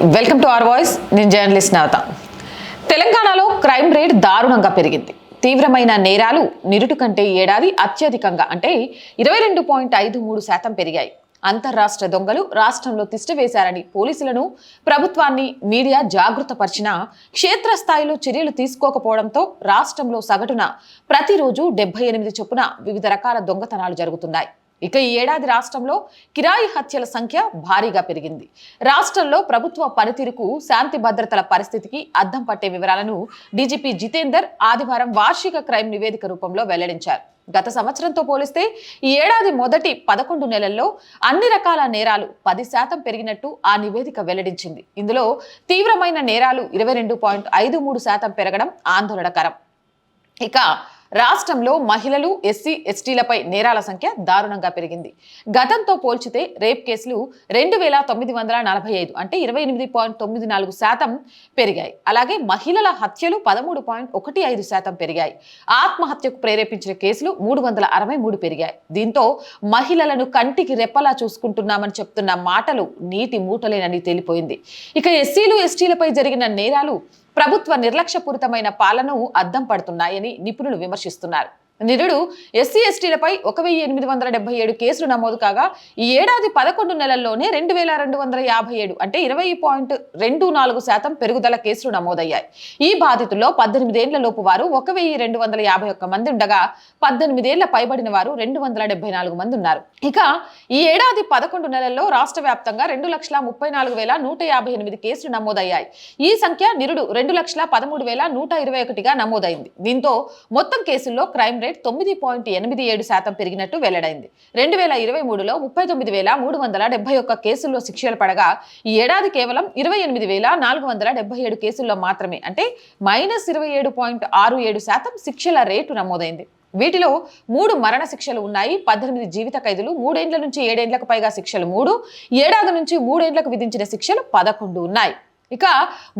Welcome to R voice. నేను journalist Navatha. తెలంగాణలో crime rate దారుణంగా పెరిగింది. తీవ్రమైన నేరాలు నిరుటు కంటే ఏడాది అత్యధికంగా అంటే ఇరవై రెండు పాయింట్ ఐదు మూడు శాతం పెరిగాయి. అంతర్రాష్ట్ర దొంగలు రాష్ట్రంలో తిష్టవేశారని పోలీసులను ప్రభుత్వాన్ని మీడియా జాగృతపరిచినా క్షేత్రస్థాయిలో చర్యలు తీసుకోకపోవడంతో రాష్ట్రంలో సగటున ప్రతిరోజు డెబ్బై ఎనిమిది చొప్పున వివిధ రకాల దొంగతనాలు జరుగుతున్నాయి. ఇక ఈ ఏడాది రాష్ట్రంలో కిరాయి హత్యల సంఖ్య భారీగా పెరిగింది. రాష్ట్రంలో ప్రభుత్వ పనితీరుకు శాంతి భద్రతల పరిస్థితికి అద్దం పట్టే వివరాలను డీజీపీ జితేందర్ ఆదివారం వార్షిక క్రైమ్ నివేదిక రూపంలో వెల్లడించారు. గత సంవత్సరంతో పోలిస్తే ఈ ఏడాది మొదటి పదకొండు నెలల్లో అన్ని రకాల నేరాలు పది శాతం పెరిగినట్టు ఆ నివేదిక వెల్లడించింది. ఇందులో తీవ్రమైన నేరాలు ఇరవై రెండు పాయింట్ ఐదు మూడు శాతం పెరగడం ఆందోళనకరం. ఇక రాష్ట్రంలో మహిళలు ఎస్సీ ఎస్టీలపై నేరాల సంఖ్య దారుణంగా పెరిగింది. గతంతో పోల్చితే రేప్ కేసులు రెండు వేల తొమ్మిది వందల నలభై ఐదు అంటే ఇరవై ఎనిమిది పాయింట్ తొమ్మిది నాలుగు శాతం పెరిగాయి. అలాగే మహిళల హత్యలు పదమూడు పాయింట్ ఒకటి ఐదు శాతం పెరిగాయి. ఆత్మహత్యకు ప్రేరేపించిన కేసులు మూడు వందల అరవై మూడు పెరిగాయి. దీంతో మహిళలను కంటికి రెప్పలా చూసుకుంటున్నామని చెప్తున్న మాటలు నీటి మూటలేనని తేలిపోయింది. ఇక ఎస్సీలు ఎస్టీలపై జరిగిన నేరాలు ప్రభుత్వ నిర్లక్ష్యపూరితమైన పాలన అద్దం పడుతున్నాయని నిపుణులు విమర్శిస్తున్నారు. నిరుడు ఎస్సీ ఎస్టీలపై ఒక వెయ్యి ఎనిమిది వందల డెబ్బై ఏడు కేసులు నమోదు కాగా ఈ ఏడాది పదకొండు నెలల్లోనే రెండు వేల రెండు వందల యాభై ఏడు అంటే ఇరవై పాయింట్ రెండు నాలుగు శాతం పెరుగుదల కేసులు నమోదయ్యాయి. ఈ బాధితుల్లో పద్దెనిమిదేళ్ళ లోపు వారు ఒక వెయ్యి రెండు వందల యాభై ఒక్క మంది ఉండగా పద్దెనిమిదేళ్ళ పైబడిన వారు రెండు వందల డెబ్బై నాలుగు మంది ఉన్నారు. ఇక ఈ ఏడాది పదకొండు నెలల్లో రాష్ట్ర వ్యాప్తంగా రెండు లక్షల ముప్పై నాలుగు వేల నూట యాభై ఎనిమిది కేసులు నమోదయ్యాయి. ఈ సంఖ్య నిరుడు రెండు లక్షల పదమూడు వేల నూట ఇరవై ఒకటిగా నమోదైంది. దీంతో మొత్తం కేసుల్లో క్రైమ్ రేట్ తొమ్మిది పాయింట్ ఎనిమిది ఏడు శాతం పెరిగినట్టు వెల్లడైంది. రెండు వేల ఇరవై మూడులో ముప్పై తొమ్మిది వేల మూడు వందల డెబ్బై ఒక్క కేసుల్లో శిక్షలు పడగా ఈ ఏడాది కేవలం ఇరవై ఎనిమిది వేల నాలుగు వందల డెబ్బై ఏడు కేసుల్లో మాత్రమే అంటే మైనస్ ఇరవై ఏడు పాయింట్ ఆరు ఏడు శాతం శిక్షల రేటు నమోదైంది. వీటిలో మూడు మరణ శిక్షలు ఉన్నాయి పద్దెనిమిది జీవిత ఖైదులు మూడేండ్ల నుంచి ఏడేండ్లకు పైగా శిక్షలు మూడు ఏడాది నుంచి మూడేండ్లకు విధించిన శిక్షలు పదకొండు ఉన్నాయి. ఇక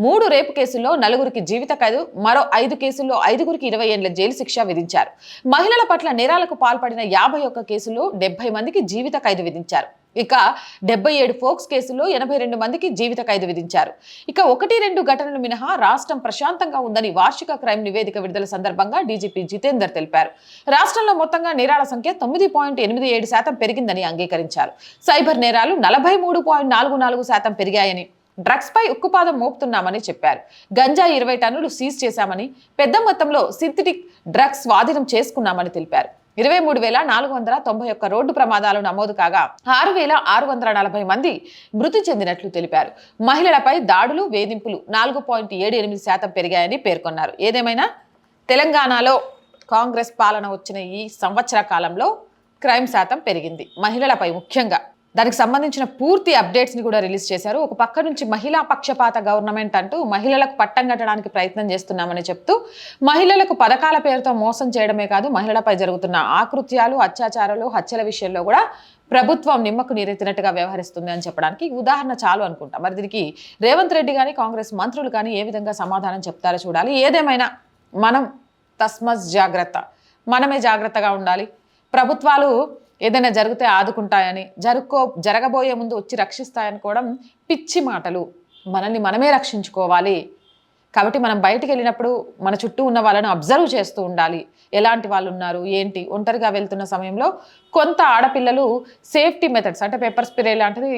మూడు రేపు కేసుల్లో నలుగురికి జీవిత ఖైదు మరో ఐదు కేసుల్లో ఐదుగురికి ఇరవై ఏళ్ళ జైలు శిక్ష విధించారు. మహిళల పట్ల నేరాలకు పాల్పడిన యాభై ఒక్క కేసుల్లో డెబ్బై మందికి జీవిత ఖైదు విధించారు. ఇక డెబ్బై ఏడు ఫోక్స్ కేసుల్లో ఎనభై రెండు మందికి జీవిత ఖైదు విధించారు. ఇక ఒకటి రెండు ఘటనలు మినహా రాష్ట్రం ప్రశాంతంగా ఉందని వార్షిక క్రైమ్ నివేదిక విడుదల సందర్భంగా డీజీపీ జితేందర్ తెలిపారు. రాష్ట్రంలో మొత్తంగా నేరాల సంఖ్య తొమ్మిది పాయింట్ ఎనిమిది ఏడు శాతం పెరిగిందని అంగీకరించారు. సైబర్ నేరాలు నలభై మూడు పాయింట్ నాలుగు నాలుగు శాతం పెరిగాయని డ్రగ్స్ పై ఉక్కుపాదం మోపుతున్నామని చెప్పారు. గంజా ఇరవై టన్నులు సీజ్ చేశామని పెద్ద మొత్తంలో సింథటిక్ డ్రగ్స్ స్వాధీనం చేసుకున్నామని తెలిపారు. ఇరవై మూడు వేల నాలుగు వందల తొంభై ఒక్క రోడ్డు ప్రమాదాలు నమోదు కాగా ఆరు వేల ఆరు వందల నలభై మంది మృతి చెందినట్లు తెలిపారు. మహిళలపై దాడులు వేధింపులు నాలుగు పాయింట్ ఏడు ఎనిమిది శాతం పెరిగాయని పేర్కొన్నారు. ఏదేమైనా? తెలంగాణలో కాంగ్రెస్ పాలన వచ్చిన ఈ సంవత్సర కాలంలో క్రైమ్ శాతం పెరిగింది. మహిళలపై ముఖ్యంగా దానికి సంబంధించిన పూర్తి అప్డేట్స్ని కూడా రిలీజ్ చేశారు. ఒక పక్క నుంచి మహిళా పక్షపాత గవర్నమెంట్ అంటూ మహిళలకు పట్టం కట్టడానికి ప్రయత్నం చేస్తున్నామని చెప్తూ మహిళలకు పథకాల పేరుతో మోసం చేయడమే కాదు మహిళలపై జరుగుతున్న ఆకృత్యాలు అత్యాచారాలు హత్యల విషయంలో కూడా ప్రభుత్వం నిమ్మకు నీరెత్తినట్టుగా వ్యవహరిస్తుంది అని చెప్పడానికి ఉదాహరణ చాలు అనుకుంటా. మరి దీనికి రేవంత్ రెడ్డి కానీ కాంగ్రెస్ మంత్రులు కానీ ఏ విధంగా సమాధానం చెప్తారో చూడాలి. ఏదేమైనా మనం తస్మస్ జాగ్రత్త మనమే జాగ్రత్తగా ఉండాలి. ప్రభుత్వాలు ఏదైనా జరిగితే ఆదుకుంటాయని జరుక్కో జరగబోయే ముందు వచ్చి రక్షిస్తాయనుకోవడం పిచ్చి మాటలు. మనల్ని మనమే రక్షించుకోవాలి. కాబట్టి మనం బయటికి వెళ్ళినప్పుడు మన చుట్టూ ఉన్న వాళ్ళని అబ్జర్వ్ చేస్తూ ఉండాలి. ఎలాంటి వాళ్ళు ఉన్నారు ఏంటి? ఒంటరిగా వెళ్తున్న సమయంలో కొంత ఆడపిల్లలు సేఫ్టీ మెథడ్స్ అంటే పేపర్ స్ప్రే లాంటిది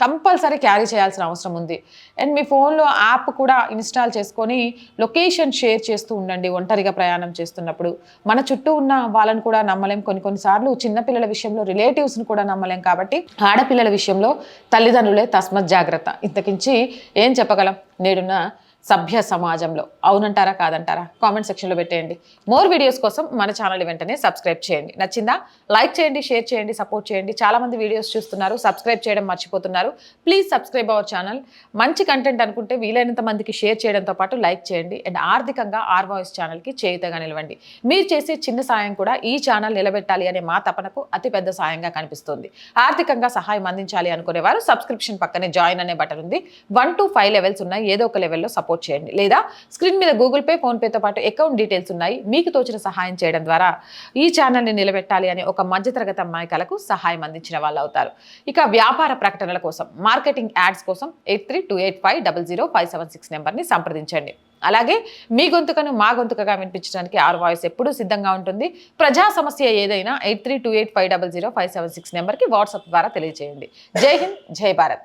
కంపల్సరీ క్యారీ చేయాల్సిన అవసరం ఉంది. అండ్ మీ ఫోన్లో యాప్ కూడా ఇన్స్టాల్ చేసుకొని లొకేషన్ షేర్ చేస్తూ ఉండండి ఒంటరిగా ప్రయాణం చేస్తున్నప్పుడు. మన చుట్టూ ఉన్న వాళ్ళని కూడా నమ్మలేం. కొన్ని కొన్నిసార్లు చిన్నపిల్లల విషయంలో రిలేటివ్స్ని కూడా నమ్మలేం కాబట్టి ఆడపిల్లల విషయంలో తల్లిదండ్రులే తస్మత్ జాగ్రత్త. ఇంతకించి ఏం చెప్పగలం? నేడున్న సభ్య సమాజంలో. అవునంటారా? కాదంటారా? కామెంట్ సెక్షన్లో పెట్టేయండి. మోర్ వీడియోస్ కోసం మన ఛానల్ వెంటనే సబ్స్క్రైబ్ చేయండి. నచ్చిందా? లైక్ చేయండి షేర్ చేయండి సపోర్ట్ చేయండి. చాలామంది వీడియోస్ చూస్తున్నారు సబ్స్క్రైబ్ చేయడం మర్చిపోతున్నారు. Please subscribe our channel. మంచి కంటెంట్ అనుకుంటే వీలైనంత మందికి షేర్ చేయడంతో పాటు లైక్ చేయండి. అండ్ ఆర్థికంగా ఆర్ వాయిస్ ఛానల్కి చేయుతగా నిలవండి. మీరు చేసే చిన్న సాయం కూడా ఈ ఛానల్ నిలబెట్టాలి అనే మా తపనకు అతిపెద్ద సాయంగా కనిపిస్తుంది. ఆర్థికంగా సహాయం అందించాలి అనుకునేవారు సబ్స్క్రిప్షన్ పక్కనే జాయిన్ అనే బటన్ ఉంది. వన్ టు ఫైవ్ లెవెల్స్ ఉన్నాయి ఏదో ఒక లెవెల్లో సపోర్ట్ సపోర్ట్ చేయండి. లేదా స్క్రీన్ మీద గూగుల్ పే ఫోన్పేతో పాటు అకౌంట్ డీటెయిల్స్ ఉన్నాయి. మీకు తోచిన సహాయం చేయడం ద్వారా ఈ ఛానల్ని నిలబెట్టాలి అనే ఒక మధ్యతరగతి అమ్మాయికలకు సహాయం అందించిన వాళ్ళు అవుతారు. ఇక వ్యాపార ప్రకటనల కోసం మార్కెటింగ్ యాడ్స్ కోసం eight three two eight five double zero five seven six నెంబర్ని సంప్రదించండి. అలాగే మీ గొంతుకను మా గొంతుకగా వినిపించడానికి ఆర్ వాయిస్ ఎప్పుడూ సిద్ధంగా ఉంటుంది. ప్రజా సమస్య ఏదైనా eight three two eight five double zero five seven six నెంబర్కి వాట్సాప్ ద్వారా తెలియజేయండి. జై హింద్ జై భారత్.